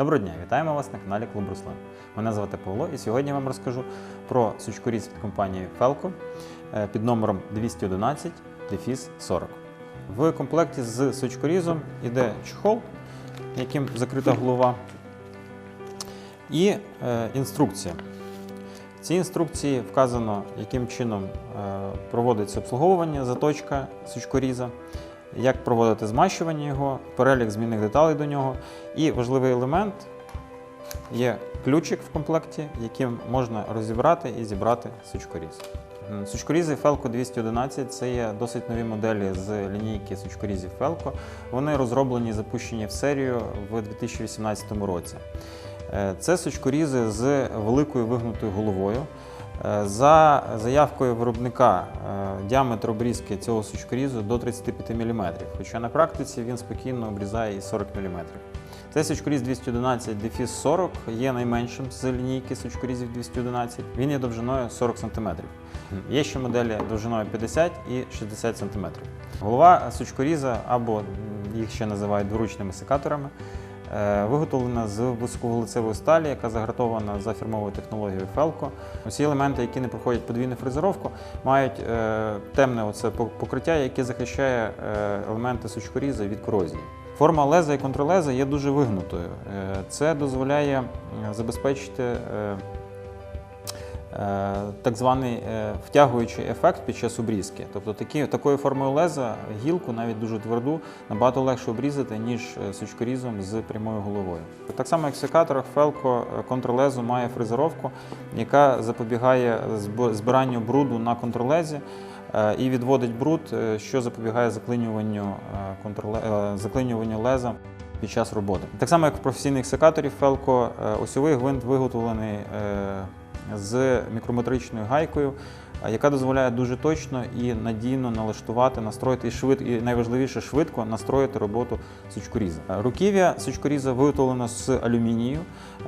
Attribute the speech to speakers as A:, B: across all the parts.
A: Доброго дня, вітаємо вас на каналі Клуб Руслан. Мене звати Павло і сьогодні я вам розкажу про сучкоріз від компанії Felco е, під номером 211 дефіс 40. В комплекті з сучкорізом йде чехол, яким закрита голова, і е, інструкція. В цій інструкції вказано, яким чином е, проводиться обслуговування заточка сучкоріза, як проводити змащування його, перелік змінних деталей до нього. І важливий елемент є ключик в комплекті, яким можна розібрати і зібрати сучкоріз. Сучкорізи Felco 211 це є досить нові моделі з лінійки сучкорізів Felco. Вони розроблені і запущені в серію в 2018 році. Е, Це сучкорізи з великою вигнутою головою. За заявкою виробника е, діаметр обрізки цього сучкорізу до 35 мм, хоча на практиці він спокійно обрізає і 40 мм. Цей сучкоріз 211 дефіс 40 є найменшим з лінійки сучкорізів 211. Він є довжиною 40 см. Є ще моделі довжиною 50 і 60 см. Голова сучкоріза або їх ще називають дворучними секаторами. Е, Виготовлена з високовуглецевої сталі, яка загратована за фірмовою технологією Felco. Усі елементи, які не проходять подвійну фрезеровку, мають е, темне оце покриття, яке захищає е, елементи сучкоріза від корозії. Форма леза і контрлеза є дуже вигнутою. Це дозволяє забезпечити так званий е, втягуючий ефект під час обрізки. Тобто такі, такою формою леза гілку, навіть дуже тверду, набагато легше обрізати, ніж е, сучкорізом з прямою головою. Так само, як в секаторах, Felco е, контрлезу має фрезеровку, яка запобігає зб- збиранню бруду на контрлезі. е, І відводить бруд, е, що запобігає заклинюванню, е, е, заклинюванню леза під час роботи. Так само, як в професійних секаторів е, осьовий гвинт виготовлений е, з мікрометричною гайкою, яка дозволяє дуже точно і надійно налаштувати, настроїти і швид, і найважливіше швидко настроїти роботу сучкоріза. Е, Руків'я сучкоріза виготовлено з алюмінію,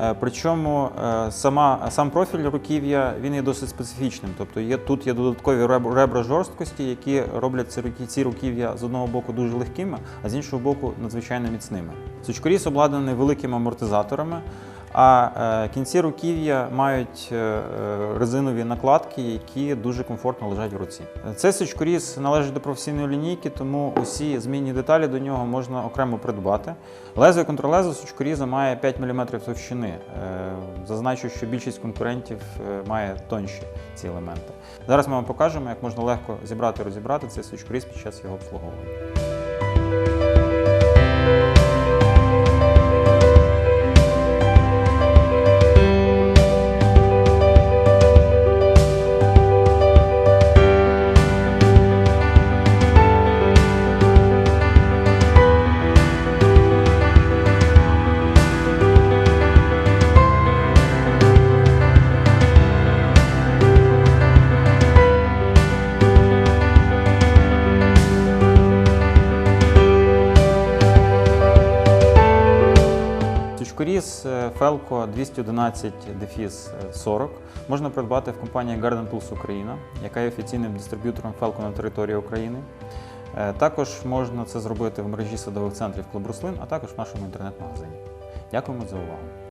A: е, причому е, сама, сам профіль руків'я він є досить специфічним. Тобто є, тут є додаткові реб- ребра жорсткості, які роблять ці руків'я з одного боку дуже легкими, а з іншого боку надзвичайно міцними. Сучкоріз обладнаний великими амортизаторами. А е, кінці руків'я мають е, е, резинові накладки, які дуже комфортно лежать в руці. Цей сучкоріз належить до професійної лінійки, тому усі змінні деталі до нього можна окремо придбати. Лезо і контрлезо сучкоріза має 5 мм товщини. Зазначу, що більшість конкурентів має тонші ці елементи. Зараз ми вам покажемо, як можна легко зібрати і розібрати цей сучкоріз під час його обслуговування. Сучкоріз е, Felco 211 дефіс 40 можна придбати в компанії Garden Tools Україна, яка є офіційним дистриб'ютором Felco на території України. Е, Також можна це зробити в мережі садових центрів Клуб Руслин, а також в нашому інтернет-магазині. Дякуємо за увагу.